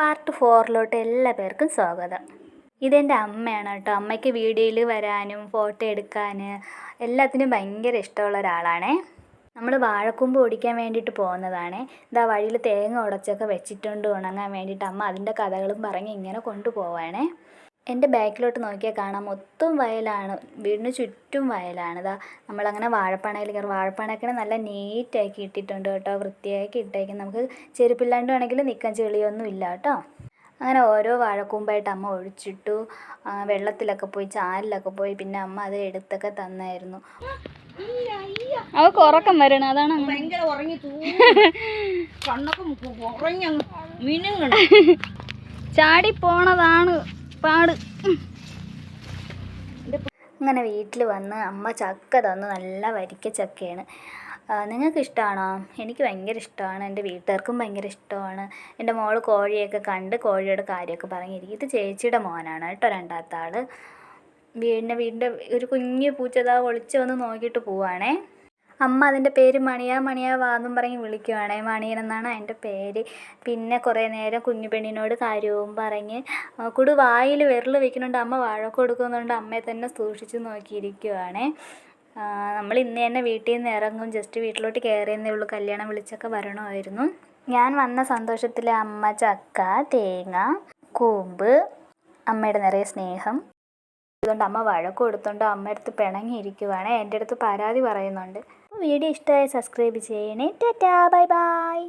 Part ഫോറിലോട്ട് എല്ലാ പേർക്കും സ്വാഗതം. ഇതെന്റെ അമ്മയാണ് കേട്ടോ. അമ്മയ്ക്ക് വീഡിയോയിൽ വരാനും ഫോട്ടോ എടുക്കാൻ എല്ലാത്തിനും ഭയങ്കര ഇഷ്ടമുള്ള ഒരാളാണേ. നമ്മൾ വാഴക്കൂമ്പ് ഓടിക്കാൻ വേണ്ടിയിട്ട് പോകുന്നതാണേ. ഇതാ വഴിയിൽ തേങ്ങ ഉടച്ചൊക്കെ വെച്ചിട്ടുണ്ട് ഉണങ്ങാൻ വേണ്ടിയിട്ട് അമ്മ അതിന്റെ കഥകളും പറഞ്ഞ് ഇങ്ങനെ കൊണ്ടുപോവാണേ. എന്റെ ബാക്കിലോട്ട് നോക്കിയാൽ കാണാം. മൊത്തം വയലാണ്. വീടിന് ചുറ്റും വയലാണ്. ഇതാ നമ്മളങ്ങനെ വാഴപ്പണയിൽ കയറി വാഴപ്പണയൊക്കെ നല്ല നീറ്റാക്കി ഇട്ടിട്ടുണ്ട് കേട്ടോ. വൃത്തിയാക്കി ഇട്ടേക്കും. നമുക്ക് ചെരുപ്പില്ലാണ്ട് വേണമെങ്കിൽ നിൽക്കാൻ ചെളിയൊന്നും ഇല്ല കേട്ടോ. അങ്ങനെ ഓരോ വാഴക്കൂമ്പായിട്ട് അമ്മ ഒഴിച്ചിട്ടു. വെള്ളത്തിലൊക്കെ പോയി ചാലിലൊക്കെ പോയി. പിന്നെ അമ്മ അത് എടുത്തൊക്കെ തന്നായിരുന്നു. അവക്ക് ഉറക്കം വരണം. അതാണ് ഭയങ്കര ഉറങ്ങി കണ്ണൊക്കെ മു- ഉറങ്ങി മിനുങ്ങണം. ചാടി പോണതാണ് പാട് അങ്ങനെ വീട്ടിൽ വന്ന് അമ്മ ചക്ക തന്നു നല്ല വരിക്ക ചക്കയാണ്. നിങ്ങൾക്ക് ഇഷ്ടമാണോ? എനിക്ക് ഭയങ്കര ഇഷ്ടമാണ്. എന്റെ വീട്ടുകാർക്കും ഭയങ്കര ഇഷ്ടമാണ്. എന്റെ മോൾ കോഴിയൊക്കെ കണ്ട് കോഴിയുടെ കാര്യമൊക്കെ പറഞ്ഞിരിക്കും ഇത് ചേച്ചിയുടെ മോനാണ് കേട്ടോ രണ്ടാമത്തെ വീടിന്റെ വീടിന്റെ ഒരു കുഞ്ഞു പൂച്ചതാ ഒളിച്ച് വന്ന് നോക്കിയിട്ട് പോവാണേ അമ്മ അതിന്റെ പേര് മണിയ മണിയ വാന്നും പറഞ്ഞ് വിളിക്കുവാണേ. മണിയൻ എന്നാണ് അതിന്റെ പേര്. പിന്നെ കുറേ നേരം കുഞ്ഞു പെണ്ണിനോട് കാര്യവും പറഞ്ഞ് കുടു വായിൽ വിരൽ വെക്കുന്നുണ്ട് അമ്മ വഴക്ക് കൊടുക്കുന്നുണ്ട്. അമ്മയെ തന്നെ സൂക്ഷിച്ച് നോക്കിയിരിക്കുവാണ്. നമ്മൾ ഇന്ന് തന്നെ വീട്ടിൽ നിന്ന് ഇറങ്ങും. ജസ്റ്റ് വീട്ടിലോട്ട് കയറിയെന്നേ ഉള്ളൂ. കല്യാണം വിളിച്ചൊക്കെ വരണമായിരുന്നു. ഞാൻ വന്ന സന്തോഷത്തിൽ അമ്മ ചക്ക തേങ്ങ കൂമ്പ് അമ്മയുടെ നിറയെ സ്നേഹം. അതുകൊണ്ട് അമ്മ വഴക്ക് കൊടുത്തോണ്ട് അമ്മ അടുത്ത് പിണങ്ങിയിരിക്കുവാണ്. എന്റെ അടുത്ത് പരാതി പറയുന്നുണ്ട്. വീഡിയോ ഇഷ്ടമായി സബ്സ്ക്രൈബ് ചെയ്യണേ. ടാറ്റാ. Bye bye.